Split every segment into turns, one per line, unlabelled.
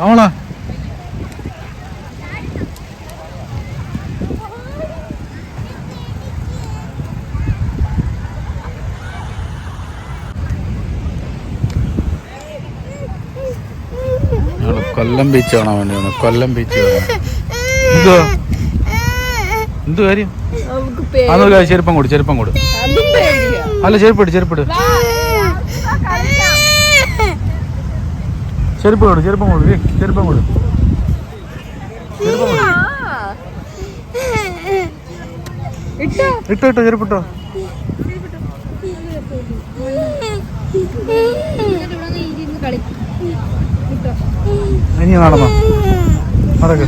അവളാ കൊല്ലം ബീച്ച് കാണാൻ വേണ്ടി വന്നു കൊല്ലം ബീച്ച് എന്തോ എന്ത് കാര്യം?
നമുക്ക്
അതൊരു ചെരുപ്പം കൊടു ചെരുപ്പം കൊടു. അല്ല ചെരുപ്പിട് ചെരുപ്പിട് ചെരുപ്പ് കൊടു ചെരുപ്പം കൊടു ചെരുപ്പം കൊടു.
ഇട്ടോ?
ഇട്ടോ ചെരുപ്പിട്ടോ ഇനി നടന്നോ നടക്ക്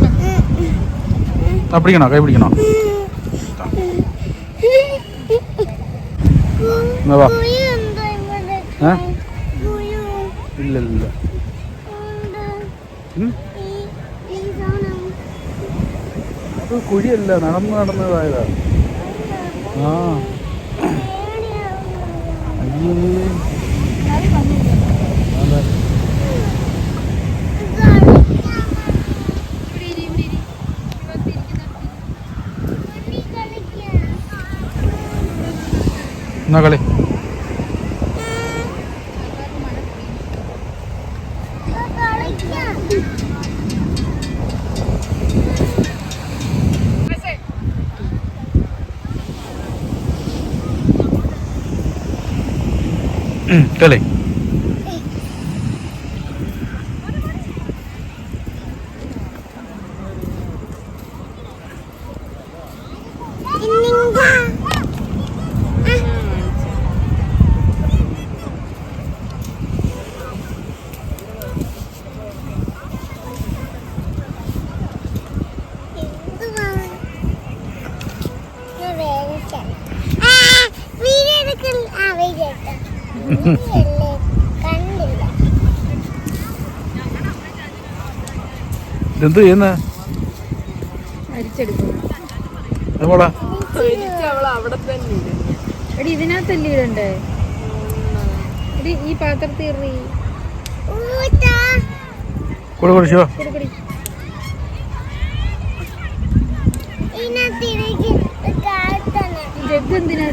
ആ പിടിക്കണോ? കൈ പിടിക്കണോ? എന്നാ കുഴിയല്ല നടന്ന് നടന്നതായതാ. ആ. എന്നാ കളി? കളി.
കണ്ടില്ല
എന്ത് ചെയ്യുന്ന
അരിച്ചെടുക്കും
മോളാ
അവൾ അവിടെ ചെയ്യുന്ന എടി ഇതിനകത്തല്ലേ ഇടണ്ടേ ഈ പാത്രത്തിൽ
കൂടെ
ജഗ് എന്തിനാ